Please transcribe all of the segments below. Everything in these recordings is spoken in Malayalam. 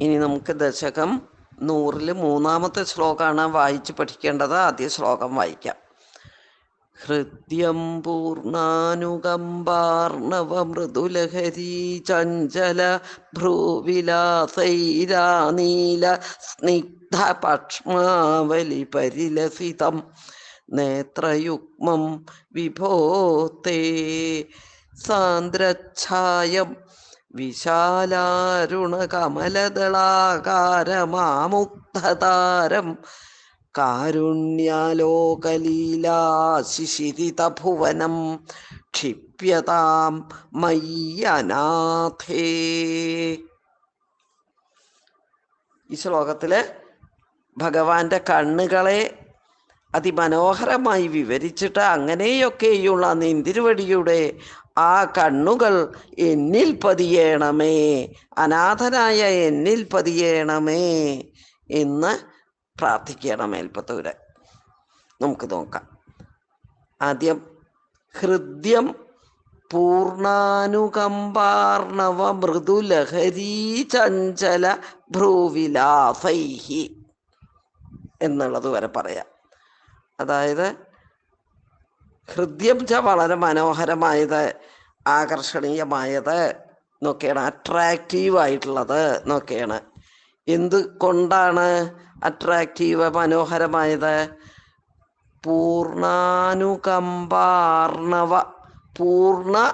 ഇനി നമുക്ക് ദശകം നൂറിൽ മൂന്നാമത്തെ ശ്ലോകമാണ് വായിച്ച് പഠിക്കേണ്ടത്. ആദ്യ ശ്ലോകം വായിക്കാം. ഹൃദ്യം പൂർണാനുകമ്പാർണവമൃദുലഹരീ ചഞ്ചല ഭ്രൂവിലാസൈരാനീല സ്നിഗ്ധ പക്ഷ്മാവലി പരിലസിതം നേത്രയുഗ്മം വിഭോത്തേ സാന്ദ്രച്ഛായം വിശാലാരുണകമലദളാകാരമാമുക്തതാരം കാരുണ്യാലോകലീലാശിശിരിതഭുവനം ക്ഷിപ്യതാം മയ്യനാഥേ. ഈ ശ്ലോകത്തിൽ ഭഗവാന്റെ കണ്ണുകളെ അതിമനോഹരമായി വിവരിച്ചിട്ട് അങ്ങനെയൊക്കെയുള്ള നിന്തിരുവടിയുടെ ആ കണ്ണുകൾ എന്നിൽ പതിയേണമേ. അനാഥനായ എന്നിൽ പതിയേണമേ എന്ന് പ്രാർത്ഥിക്കണം മേൽപ്പത്തൂര്. നമുക്ക് നോക്കാം. ആദ്യം ഹൃദ്യം പൂർണാനുകമ്പാർണവ മൃദുലഹരീ ചഞ്ചല ഭ്രൂവിലാസൈഹി എന്നുള്ളത് വരെ പറയാം. അതായത് ഹൃദ്യം ച വളരെ മനോഹരമായത് ആകർഷണീയമായത് എന്നൊക്കെയാണ് അട്രാക്റ്റീവ് ആയിട്ടുള്ളത് എന്നൊക്കെയാണ്. എന്ത് കൊണ്ടാണ് അട്രാക്റ്റീവ് മനോഹരമായത്? പൂർണാനുകമ്പാർണവ പൂർണ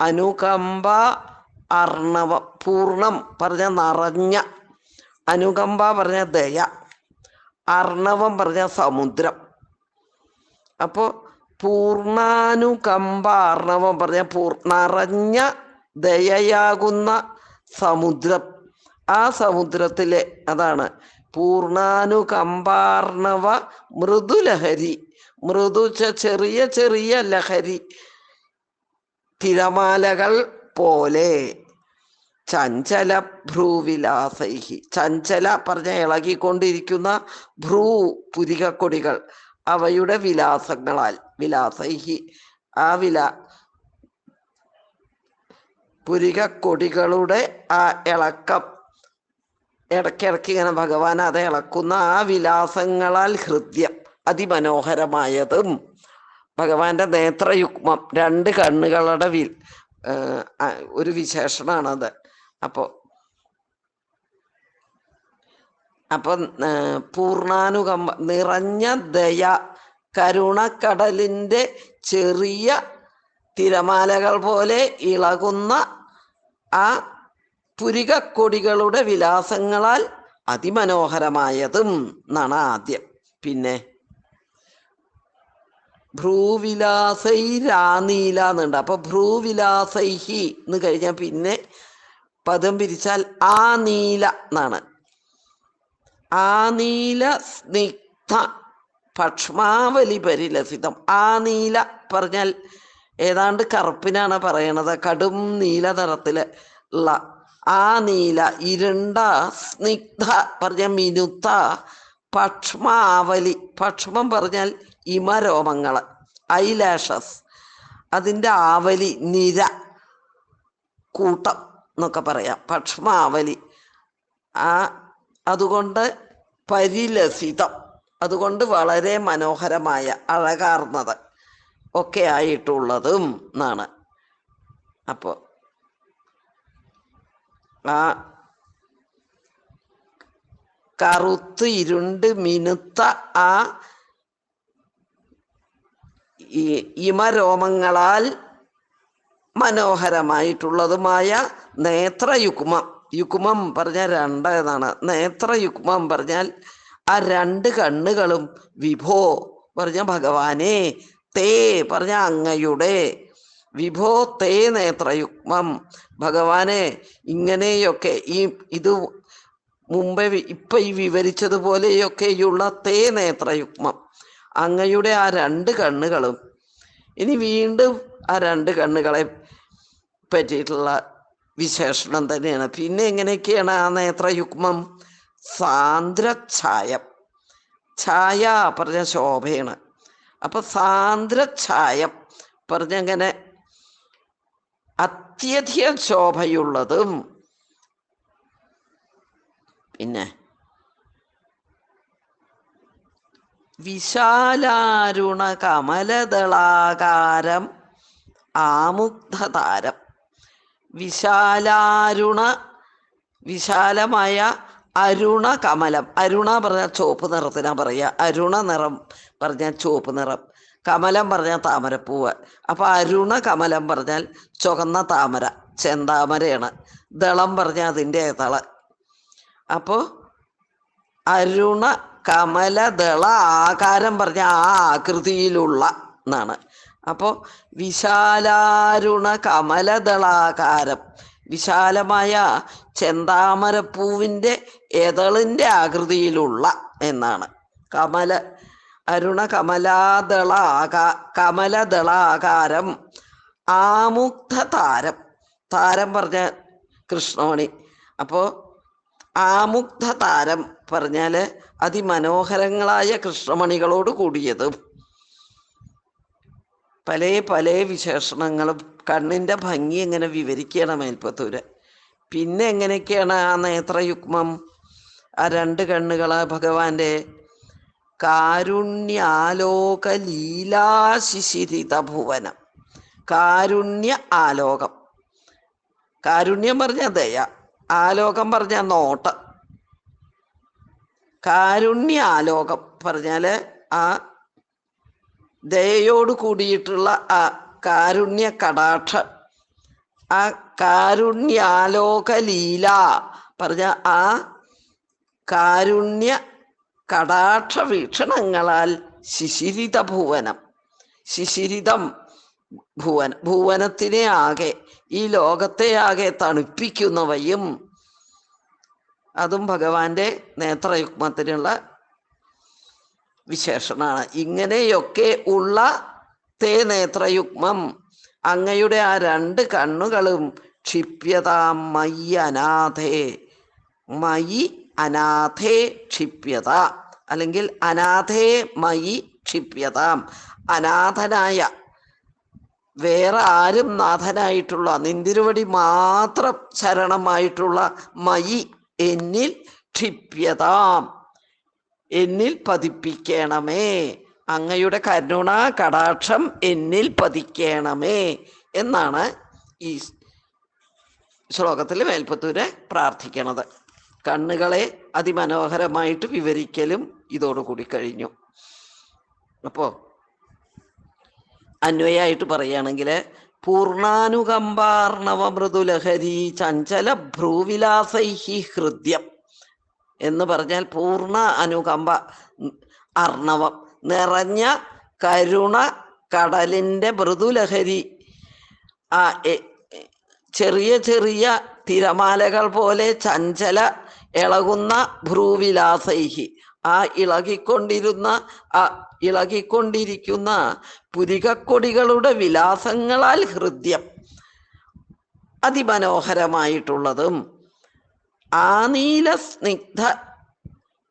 അനുകമ്പ അർണവ പൂർണം പറഞ്ഞ നിറഞ്ഞ അനുകമ്പ പറഞ്ഞ ദയ അർണവം പറഞ്ഞ സമുദ്രം. അപ്പോൾ പൂർണാനുകമ്പ അർണവം പറഞ്ഞ പൂർ നിറഞ്ഞ ദയയാകുന്ന സമുദ്രം. ആ സമുദ്രത്തിലെ അതാണ് പൂർണാനുകമ്പാർണവ മൃദുലഹരി. മൃദു ചെറിയ ചെറിയ ലഹരി. തിരമാലകൾ പോലെ. ചഞ്ചല ഭ്രൂവിലാസൈഹി. ചഞ്ചല പറഞ്ഞ ഇളകിക്കൊണ്ടിരിക്കുന്ന ഭ്രൂ പുരികക്കൊടികൾ. അവയുടെ വിലാസങ്ങളാൽ വിലാസൈഹി. ആ വില പുരികക്കൊടികളുടെ ആ ഇളക്കം. ഇടയ്ക്കിടയ്ക്ക് ഇങ്ങനെ ഭഗവാൻ അത് ഇളക്കുന്ന ആ വിലാസങ്ങളാൽ ഹൃദ്യം അതിമനോഹരമായതും. ഭഗവാന്റെ നേത്രയുഗ്മം രണ്ട് കണ്ണുകളുടെ വി ഒരു വിശേഷണാണത്. അപ്പോൾ അപ്പൊ പൂർണാനുകമ്പ നിറഞ്ഞ ദയ കരുണക്കടലിന്റെ ചെറിയ തിരമാലകൾ പോലെ ഇളകുന്ന ആ പുരികക്കൊടികളുടെ വിലാസങ്ങളാൽ അതിമനോഹരമായതും എന്നാണ് ആദ്യം. പിന്നെ ഭ്രൂവിലാസൈ രാനീല എന്നുണ്ട്. അപ്പൊ ഭ്രൂവിലാസൈഹി എന്ന് കഴിഞ്ഞാൽ പിന്നെ പദം പിരിച്ചാൽ ആ നീല എന്നാണ്. ആ നീല സ്നിഗ്ധ പക്ഷ്മാവലി പരിലസിതം. ആ നീല പറഞ്ഞാൽ ഏതാണ്ട് കറുപ്പിനാണ് പറയണത്. കടും നീല നിറത്തിൽ ഉള്ള ആ നീല ഇരുണ്ട സ്നിഗ്ധ പറഞ്ഞ മിനുത്ത പക്ഷ്മാവലി. പക്ഷ്മം പറഞ്ഞാൽ ഇമരോമങ്ങൾ ഐലാഷസ് അതിന്റെ ആവലി നിര കൂട്ടം എന്നൊക്കെ പറയാം. പക്ഷ്മാവലി. ആ അതുകൊണ്ട് പരിലസിതം. അതുകൊണ്ട് വളരെ മനോഹരമായ അഴകാർന്നത് ഒക്കെ ആയിട്ടുള്ളതും എന്നാണ് അപ്പോൾ ആ കറുത്ത് ഇരുണ്ട് മിനുത്ത ആ ഇമരോമങ്ങളാൽ മനോഹരമായിട്ടുള്ളതുമായ നേത്രയുഗ്മം യുഗ്മം പറഞ്ഞാൽ രണ്ട് എന്നാണ് നേത്രയുഗ്മം പറഞ്ഞാൽ ആ രണ്ട് കണ്ണുകളും വിഭോ പറഞ്ഞ ഭഗവാനെ തേ പറഞ്ഞ അങ്ങയുടെ. വിഭോ തേ നേത്രയുഗ്മം ഭഗവാനെ ഇങ്ങനെയൊക്കെ ഈ ഇത് മുമ്പേ ഇപ്പൊ ഈ വിവരിച്ചതുപോലെയൊക്കെയുള്ള തേ നേത്രയുഗ്മം അങ്ങയുടെ ആ രണ്ട് കണ്ണുകളും. ഇനി വീണ്ടും ആ രണ്ട് കണ്ണുകളെ പറ്റിയിട്ടുള്ള വിശേഷണം തന്നെയാണ്. പിന്നെ എങ്ങനെയൊക്കെയാണ് ആ നേത്രയുഗ്മം? സാന്ദ്രഛായം. ഛായ പറഞ്ഞ ശോഭയാണ്. അപ്പൊ സാന്ദ്രഛായം പറഞ്ഞങ്ങനെ അത്യധികം ശോഭയുള്ളതും പിന്നെ വിശാലാരുണ കമലദളാകാരം ആമുഗ്ധതാരം. വിശാലാരുണ വിശാലമായ അരുണ കമലം. അരുണ പറഞ്ഞാൽ ചുവപ്പ് നിറത്തിനാ പറയുക. അരുണ നിറം പറഞ്ഞാൽ ചുവപ്പ് നിറം. കമലം പറഞ്ഞാൽ താമരപ്പൂവ്. അപ്പൊ അരുണ കമലം പറഞ്ഞാൽ ചുവന്ന താമര ചെന്താമരയാണ്. ദളം പറഞ്ഞാൽ അതിന്റെ തള. അപ്പോൾ അരുണ കമലദള ആകാരം പറഞ്ഞ ആ ആകൃതിയിലുള്ള എന്നാണ് അപ്പോൾ വിശാലാരുണ കമലദളാകാരം വിശാലമായ ചെന്താമരപ്പൂവിന്റെ എതളിന്റെ ആകൃതിയിലുള്ള എന്നാണ്. കമല അരുണ കമലാദള ആകാ കമലദളാകാരം ആമുക്ത താരം താരം പറഞ്ഞ കൃഷ്ണമണി. അപ്പോൾ ആമുക്ത താരം പറഞ്ഞാൽ അതിമനോഹരങ്ങളായ കൃഷ്ണമണികളോട് കൂടിയതും പല പല വിശേഷണങ്ങളും കണ്ണിന്റെ ഭംഗി എങ്ങനെ വിവരിക്കണം മേൽപ്പത്തൂര്. പിന്നെ എങ്ങനെയൊക്കെയാണ് ആ നേത്രയുഗ്മം ആ രണ്ട് കണ്ണുകൾ ഭഗവാന്റെ കാരുണ്യാലോക ലീലാശിശിരിത ഭുവനം കാരുണ്യ ആലോകം. കാരുണ്യം പറഞ്ഞ ദയ ആലോകം പറഞ്ഞ നോട്ടം. കാരുണ്യ ആലോകം പറഞ്ഞാൽ ആ ദയയോട് കൂടിയിട്ടുള്ള ആ കാരുണ്യ കടാക്ഷം ആ കാരുണ്യാലോകലീല പറഞ്ഞ ആ കാരുണ്യ കടാക്ഷ വീക്ഷണങ്ങളാൽ ശിശിരിത ഭുവനം ശിശിരിതം ഭുവന ഭുവനത്തിനെ ആകെ ഈ ലോകത്തെ ആകെ തണുപ്പിക്കുന്നവയും അതും ഭഗവാന്റെ നേത്രയുഗ്മത്തിനുള്ള വിശേഷണമാണ്. ഇങ്ങനെയൊക്കെ ഉള്ള തേ നേത്രയുഗ്മം അങ്ങയുടെ ആ രണ്ട് കണ്ണുകളും ക്ഷിപ്യതാ മയി അനാഥേ. മയി അനാഥേ ക്ഷിപ്യത. അല്ലെങ്കിൽ അനാഥേ മയി ക്ഷിപ്യതാം. അനാഥനായ വേറെ ആരും നാഥനായിട്ടുള്ള നിന്തിരുവടി മാത്രം ശരണമായിട്ടുള്ള മയി എന്നിൽ ക്ഷിപ്യതാം. എന്നിൽ പതിപ്പിക്കണമേ. അങ്ങയുടെ കരുണ കടാക്ഷം എന്നിൽ പതിക്കണമേ എന്നാണ് ഈ ശ്ലോകത്തിൽ മേൽപ്പത്തൂര് പ്രാർത്ഥിക്കണത്. കണ്ണുകളെ അതിമനോഹരമായിട്ട് വിവരിക്കലും ഇതോടുകൂടി കഴിഞ്ഞു. അപ്പോ അന്വയായിട്ട് പറയുകയാണെങ്കിൽ പൂർണാനുകമ്പാർണവ മൃദുലഹരി ചഞ്ചല ഭ്രൂവിലാസൈഹി ഹൃദ്യം. എന്ന് പറഞ്ഞാൽ പൂർണ അനുകമ്പ അർണവം. നിറഞ്ഞ കരുണ കടലിന്റെ മൃദുലഹരി. ആ ചെറിയ ചെറിയ തിരമാലകൾ പോലെ ചഞ്ചല ഇളകുന്ന ഭ്രൂവിലാസൈഹി. ആ ഇളകിക്കൊണ്ടിരുന്ന ആ ഇളകിക്കൊണ്ടിരിക്കുന്ന പുരികക്കൊടികളുടെ വിലാസങ്ങളാൽ ഹൃദ്യം. അതിമനോഹരമായിട്ടുള്ളതും ആ നീല സ്നിഗ്ധ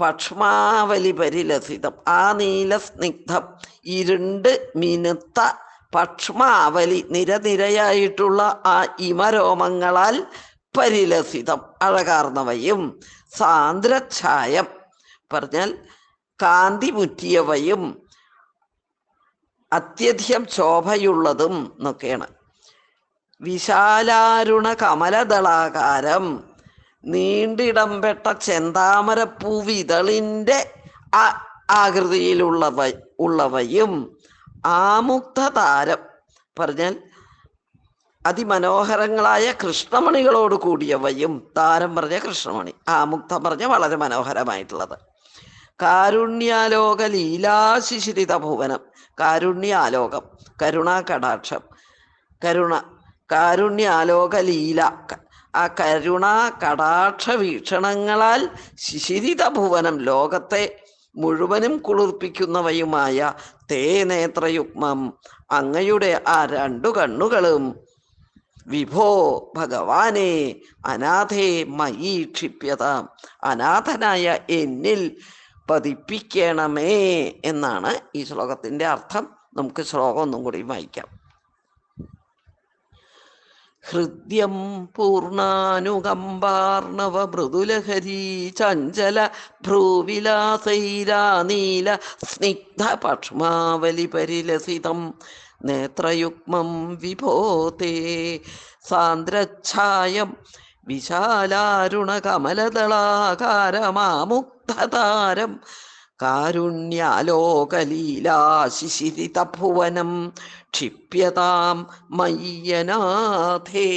പക്ഷ്മാവലി പരിലസിതം. ആ നീല സ്നിഗ്ധം ഇരുണ്ട് മിനുത്ത പക്ഷ്മാവലി നിരനിരയായിട്ടുള്ള ആ ഇമരോമങ്ങളാൽ പരിലസിതം. അഴകാർന്നവയും സാന്ദ്രഛായം പറഞ്ഞാൽ കാന്തി മുറ്റിയവയും അത്യധികം ശോഭയുള്ളതും എന്നൊക്കെയാണ്. വിശാലാരുണ കമലദളാകാരം നീണ്ടിടംപെട്ട ചെന്താമരപ്പൂവിതളിന്റെ ആ ആകൃതിയിലുള്ളവ ഉള്ളവയും ആമുക്ത താരം പറഞ്ഞാൽ അതിമനോഹരങ്ങളായ കൃഷ്ണമണികളോട് കൂടിയവയും താരം പറഞ്ഞ കൃഷ്ണമണി ആമുക്തം പറഞ്ഞ വളരെ മനോഹരമായിട്ടുള്ളത്. കാരുണ്യാലോക ലീലാശിശിരിത ഭുവനം കാരുണ്യാലോകം കരുണാ കടാക്ഷം കരുണ കാരുണ്യാലോക ലീല ആ കരുണ കടാക്ഷ വീക്ഷണങ്ങളാൽ ശിശിരിത ഭുവനം ലോകത്തെ മുഴുവനും കുളിർപ്പിക്കുന്നവയുമായ തേ നേത്രയുഗ്മം അങ്ങയുടെ ആ രണ്ടു കണ്ണുകളും. വിഭോ ഭഗവാനെ അനാഥേ മയി ക്ഷിപ്യത അനാഥനായ എന്നിൽ പതിപ്പിക്കണമേ എന്നാണ് ഈ ശ്ലോകത്തിന്റെ അർത്ഥം. നമുക്ക് ശ്ലോകം ഒന്നും കൂടി വായിക്കാം. ഹൃദ്യം പൂർണാനുകമ്പാർണവ മൃദുലഹരീ ചഞ്ചല ഭ്രൂവിലാസൈരാനീല സ്നിഗ്ധ പക്ഷ്മാവലി പരിലസിതം നേത്രയുഗ്മം വിഭോതേ സാന്ദ്രച്ഛായം വിശാലാരുണകമലദളാകാരമാമുക്തതാരം കാരുണ്യാലോകലീലാശിശിരിതഭുവനം ക്ഷിപ്യതാം മയ്യനാഥേ.